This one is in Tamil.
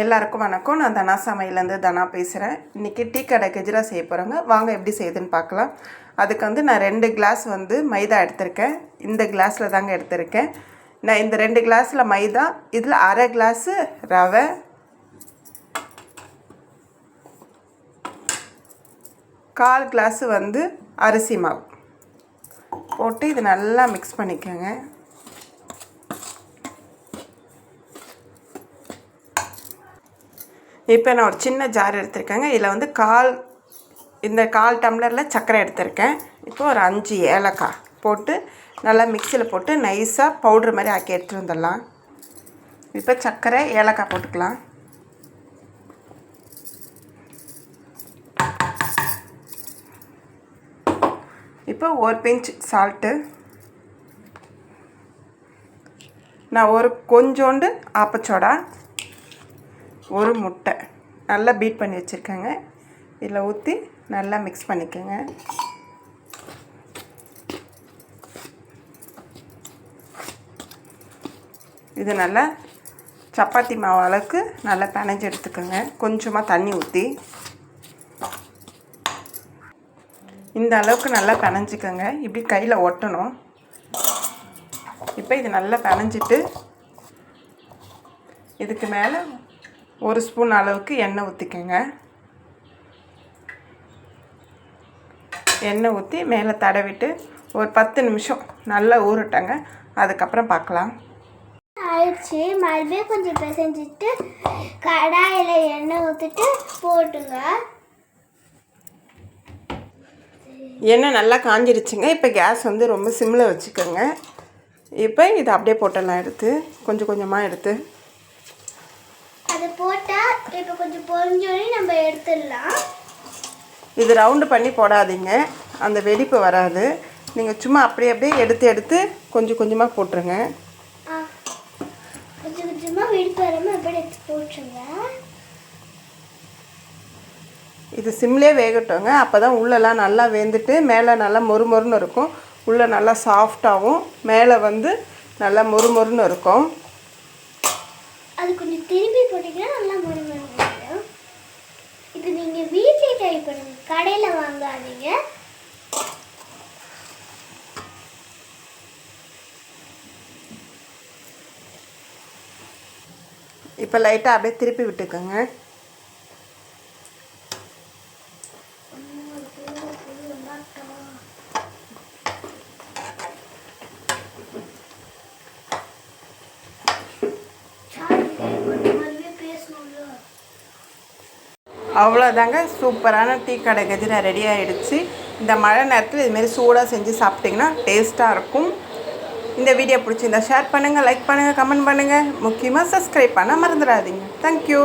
எல்லாருக்கும் வணக்கம். நான் தனா சமையலேருந்து தனா பேசுகிறேன். இன்றைக்கி டீ கடை கெஜ்ரா செய்ய போகிறோங்க. வாங்க எப்படி செய்யுதுன்னு பார்க்கலாம். அதுக்கு வந்து நான் ரெண்டு கிளாஸ் வந்து மைதா எடுத்திருக்கேன். இந்த கிளாஸில் தாங்க எடுத்திருக்கேன். நான் இந்த ரெண்டு கிளாஸில் மைதா இதில் அரை கிளாஸு ரவை. கால் கிளாஸு வந்து அரிசி மாவு. போட்டு இது நல்லா மிக்ஸ் பண்ணிக்கோங்க. இப்போ நான் ஒரு சின்ன ஜார் எடுத்திருக்கேங்க. இதில் வந்து கால் இந்த கால் டம்ளரில் சர்க்கரை எடுத்திருக்கேன். இப்போ ஒரு அஞ்சு ஏலக்காய் போட்டு நல்லா மிக்சியில் போட்டு நைஸாக பவுட்ரு மாதிரி ஆக்கி எடுத்துகிட்டு வந்துடலாம். இப்போ சர்க்கரை ஏலக்காய் போட்டுக்கலாம். இப்போ ஒரு பிஞ்ச் சால்ட்டு நான் ஒரு கொஞ்சோண்டு ஆப்பச்சோடா ஒரு முட்டை. நல்லா பீட் பண்ணி வச்சுருக்கேங்க. இதில் ஊற்றி நல்லா மிக்ஸ் பண்ணிக்கோங்க. இது நல்லா சப்பாத்தி மாவு அளவுக்கு நல்லா பிணைஞ்சு எடுத்துக்கோங்க. கொஞ்சமாக தண்ணி ஊற்றி இந்த அளவுக்கு நல்லா பிணைஞ்சிக்கோங்க. இப்படி கையில் ஒட்டணும். இப்போ இது நல்லா பிணைஞ்சிட்டு இதுக்கு மேலே ஒரு ஸ்பூன் அளவுக்கு எண்ணெய் ஊற்றிக்கோங்க எண்ணெய் ஊற்றி மேலே தடவிட்டு ஒரு பத்து நிமிஷம் நல்லா ஊறட்டங்க. அதுக்கப்புறம் பார்க்கலாம் ஆயிடுச்சு. மறுபடியும் கொஞ்சம் பிசைஞ்சிட்டு கடாயில் எண்ணெய் ஊற்றிட்டு போட்டுங்க. எண்ணெய் நல்லா காஞ்சிருச்சுங்க. இப்போ கேஸ் வந்து ரொம்ப சிம்மில் வச்சுக்கோங்க. இப்போ இதை அப்படியே போட்டலாம் எடுத்து. கொஞ்சம் கொஞ்சமாக எடுத்து. அது போட்டால் இப்போ கொஞ்சம் பொரிஞ்சோடனே நம்ம எடுத்துடலாம். இது ரவுண்டு பண்ணி போடாதீங்க. அந்த வெடிப்பு வராது. நீங்கள் சும்மா அப்படியே அப்படியே எடுத்து எடுத்து கொஞ்சம் கொஞ்சமாக போட்டுருங்க. கொஞ்சம் கொஞ்சமாக வெடிப்பு வராமல் அப்படியே எடுத்து போட்டுருங்க. இது சிம்லே வேகட்டுங்க. அப்போ தான் உள்ளெல்லாம் நல்லா வெந்துட்டு மேலே நல்லா மொறு மொறுன்னு இருக்கும். உள்ளே நல்லா சாஃப்டாகவும் மேலே வந்து நல்லா மொறு மொறுன்னு இருக்கும். அது கொஞ்சம் திருப்பி போட்டிங்கன்னா நல்லா முருங்கணும் இது நீங்கள் வீட்டிலே ட்ரை பண்ணுங்க. கடையில் வாங்காதீங்க. இப்போ லைட்டாக அப்படியே திருப்பி விட்டுக்கோங்க. பேசணும்ல அவ்வளோதாங்க சூப்பரான டீ கடை கஜிரா ரெடி ஆகிடுச்சு இந்த மழை நேரத்தில் இதுமாரி சூடாக செஞ்சு சாப்பிட்டிங்கன்னா டேஸ்ட்டாக இருக்கும். இந்த வீடியோ பிடிச்சிருந்தா ஷேர் பண்ணுங்கள் லைக் பண்ணுங்கள் கமெண்ட் பண்ணுங்கள் முக்கியமாக சப்ஸ்கிரைப் பண்ண மறந்துடாதீங்க. தேங்க்யூ